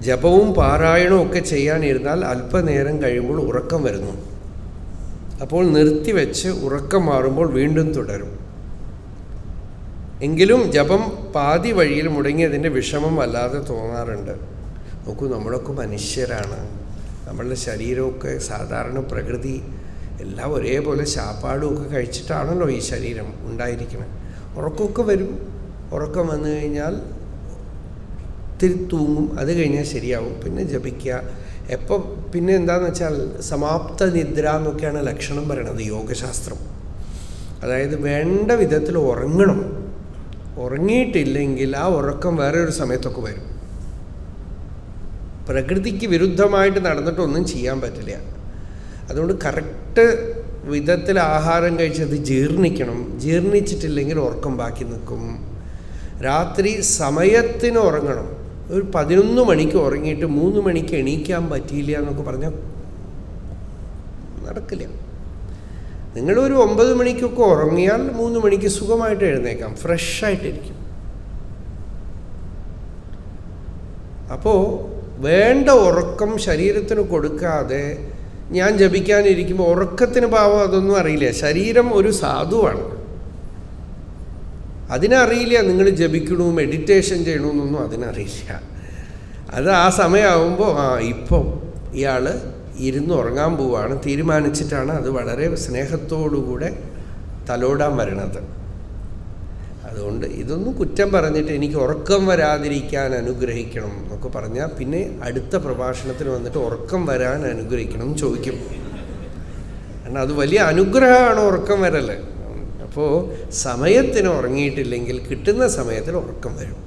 ജപവും പാരായണവും ഒക്കെ ചെയ്യാനിരുന്നാൽ അല്പനേരം കഴിയുമ്പോൾ ഉറക്കം വരുന്നു. അപ്പോൾ നിർത്തിവെച്ച് ഉറക്കം മാറുമ്പോൾ വീണ്ടും തുടരും. എങ്കിലും ജപം പാതി വഴിയിൽ മുടങ്ങിയതിന്റെ വിഷമം അല്ലാതെ തോന്നാറുണ്ട്. നോക്കൂ നമ്മളൊക്കെ മനുഷ്യരാണ്. നമ്മളുടെ ശരീരമൊക്കെ സാധാരണ പ്രകൃതി എല്ലാം ഒരേപോലെ ശാപ്പാടും ഒക്കെ കഴിച്ചിട്ടാണല്ലോ ഈ ശരീരം ഉണ്ടായിരിക്കുന്നത് ഉറക്കമൊക്കെ വരും. ഉറക്കം വന്നു കഴിഞ്ഞാൽ ഇത്തിരി തൂങ്ങും അത് കഴിഞ്ഞാൽ ശരിയാവും. പിന്നെ ജപിക്കുക എപ്പോൾ പിന്നെ എന്താണെന്ന് വെച്ചാൽ സമാപ്ത നിദ്ര എന്നൊക്കെയാണ് ലക്ഷണം പറയണത് യോഗശാസ്ത്രം. അതായത് വേണ്ട വിധത്തിൽ ഉറങ്ങണം. ഉറങ്ങിയിട്ടില്ലെങ്കിൽ ആ ഉറക്കം വേറെ ഒരു സമയത്തൊക്കെ വരും. പ്രകൃതിക്ക് വിരുദ്ധമായിട്ട് നടന്നിട്ടൊന്നും ചെയ്യാൻ പറ്റില്ല. അതുകൊണ്ട് കറക്റ്റ് വിധത്തിൽ ആഹാരം കഴിച്ചത് ജീർണിക്കണം. ജീർണിച്ചിട്ടില്ലെങ്കിൽ ഉറക്കം ബാക്കി നിൽക്കും. രാത്രി സമയത്തിന് ഉറങ്ങണം. ഒരു പതിനൊന്ന് മണിക്ക് ഉറങ്ങിയിട്ട് മൂന്ന് മണിക്ക് എണീക്കാൻ പറ്റിയില്ല എന്നൊക്കെ പറഞ്ഞാൽ നടക്കില്ല. നിങ്ങളൊരു ഒമ്പത് മണിക്കൊക്കെ ഉറങ്ങിയാൽ മൂന്ന് മണിക്ക് സുഖമായിട്ട് എഴുന്നേക്കാം. ഫ്രഷായിട്ടിരിക്കും അപ്പോൾ വേണ്ട ഉറക്കം ശരീരത്തിന് കൊടുക്കാതെ ഞാൻ ജപിക്കാനിരിക്കുമ്പോൾ ഉറക്കത്തിന് പാവം അതൊന്നും അറിയില്ല. ശരീരം ഒരു സാധുവാണ്. അതിനറിയില്ല നിങ്ങൾ ജപിക്കണു മെഡിറ്റേഷൻ ചെയ്യണമെന്നൊന്നും അതിനറിയില്ല. അത് ആ സമയമാകുമ്പോൾ ആ ഇപ്പം ഇയാൾ ഇരുന്ന് ഉറങ്ങാൻ പോവുകയാണ് തീരുമാനിച്ചിട്ടാണ് അത് വളരെ സ്നേഹത്തോടുകൂടെ തലോടാൻ വരണത്. അതുകൊണ്ട് ഇതൊന്നും കുറ്റം പറഞ്ഞിട്ട് എനിക്ക് ഉറക്കം വരാതിരിക്കാൻ അനുഗ്രഹിക്കണം എന്നൊക്കെ പറഞ്ഞാൽ പിന്നെ അടുത്ത പ്രഭാഷണത്തിൽ വന്നിട്ട് ഉറക്കം വരാൻ അനുഗ്രഹിക്കണം എന്ന് ചോദിക്കും. കാരണം അത് വലിയ അനുഗ്രഹമാണ് ഉറക്കം വരൽ അപ്പോൾ സമയത്തിന് ഉറങ്ങിയിട്ടില്ലെങ്കിൽ കിട്ടുന്ന സമയത്തിൽ ഉറക്കം വരും.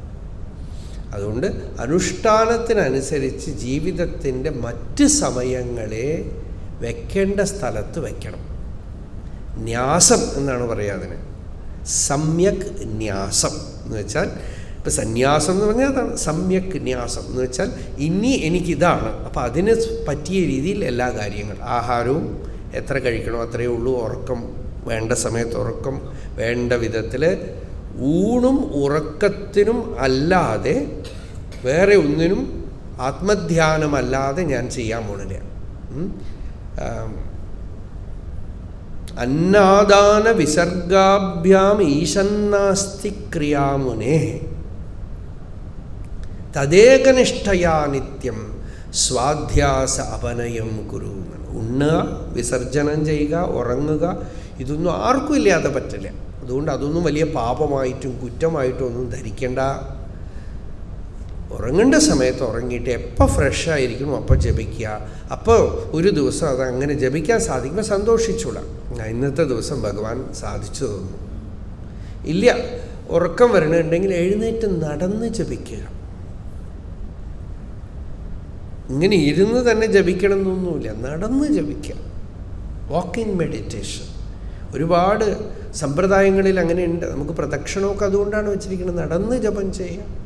അതുകൊണ്ട് അനുഷ്ഠാനത്തിനനുസരിച്ച് ജീവിതത്തിന്റെ മറ്റ് സമയങ്ങളെ വെക്കേണ്ട സ്ഥലത്ത് വയ്ക്കണം ന്യാസം എന്നാണ് പറയുക അതിന്. സമ്യക് ന്യാസം എന്ന് വെച്ചാൽ ഇപ്പം സന്യാസം എന്ന് പറഞ്ഞാൽ അതാണ്. സമ്യക് ന്യാസം എന്ന് വെച്ചാൽ ഇനി എനിക്കിതാണ്. അപ്പോൾ അതിന് പറ്റിയ രീതിയിൽ എല്ലാ കാര്യങ്ങളും ആഹാരവും എത്ര കഴിക്കണോ അത്രയേ ഉള്ളൂ ഉറക്കം വേണ്ട സമയത്ത് ഉറക്കം വേണ്ട വിധത്തിൽ ഊണും ഉറക്കത്തിനും അല്ലാതെ വേറെ ഒന്നിനും ആത്മധ്യാനമല്ലാതെ ഞാൻ ചെയ്യാൻ പോണില്ല. അന്നാദാന വിസർഗാഭ്യാം ഈശന്നാസ്തി ക്രിയാമുനെ. തദേകനിഷ്ഠയാ നിത്യം സ്വാധ്യാസ അപനയം കുരു ഉണ്ണുക വിസർജനം ചെയ്യുക ഉറങ്ങുക ഇതൊന്നും ആർക്കും ഇല്ലാതെ പറ്റില്ല അതുകൊണ്ട് അതൊന്നും വലിയ പാപമായിട്ടും കുറ്റമായിട്ടും ഒന്നും ധരിക്കേണ്ട. ഉറങ്ങേണ്ട സമയത്ത് ഉറങ്ങിയിട്ട് എപ്പോൾ ഫ്രഷായിരിക്കണം അപ്പോൾ ജപിക്കുക അപ്പോൾ ഒരു ദിവസം അത് അങ്ങനെ ജപിക്കാൻ സാധിക്കുമ്പോൾ സന്തോഷിച്ചൂടാ. ഇന്നത്തെ ദിവസം ഭഗവാൻ സാധിച്ചു തന്നു. ഇല്ല ഉറക്കം വരണുണ്ടെങ്കിൽ എഴുന്നേറ്റ് നടന്ന് ജപിക്കുക ഇങ്ങനെ ഇരുന്ന് തന്നെ ജപിക്കണം എന്നൊന്നുമില്ല നടന്ന് ജപിക്കുക വാക്കിംഗ് മെഡിറ്റേഷൻ ഒരുപാട് സമ്പ്രദായങ്ങളിൽ അങ്ങനെയുണ്ട്. നമുക്ക് പ്രദക്ഷിണമൊക്കെ അതുകൊണ്ടാണ് വെച്ചിരിക്കുന്നത്. നടന്ന് ജപം ചെയ്യാം.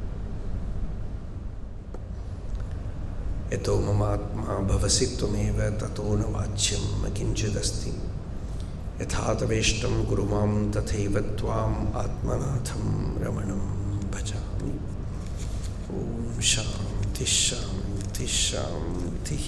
യഥോ മമാത്മാ ഭവസി ത്വമേവ വാച്യം കിഞ്ചിദസ്തി യഥാ തവേഷ്ടം കുരു മാം തഥൈവ ത്വാം ആത്മനാഥം രമണം ഭജാമി. ഓം ശാന്തി ശാന്തി ശാന്തി